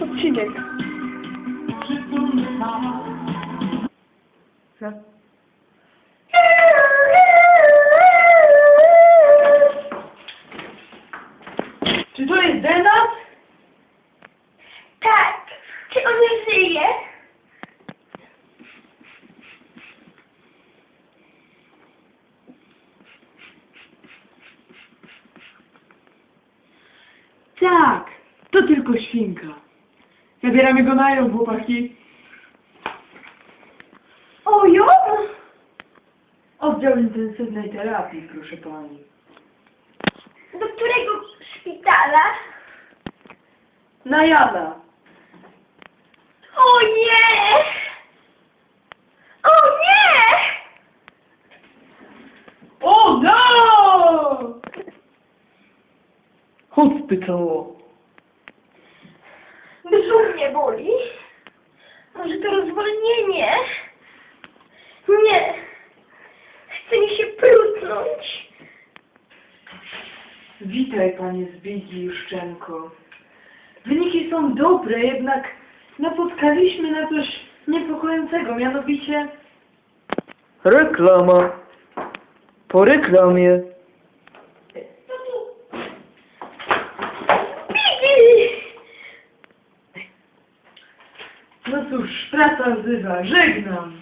jest odcinek. Czy to jest Denat? Tak. Czy on żyje? Tak. To tylko świnka. Zabieramy go na ją, chłopaki. O, ją? Oddział intensywnej terapii, proszę pani. Do którego szpitala? Na Jana. O nie! O nie! O no! Hospital. Brzuch mnie boli. Może to rozwolnienie? Nie. Chce mi się prutnąć. Witaj, panie Zbigniew Juszczenko. Wyniki są dobre, jednak napotkaliśmy na coś niepokojącego, mianowicie... Reklama. Po reklamie. No cóż, praca wzywa, żegnam.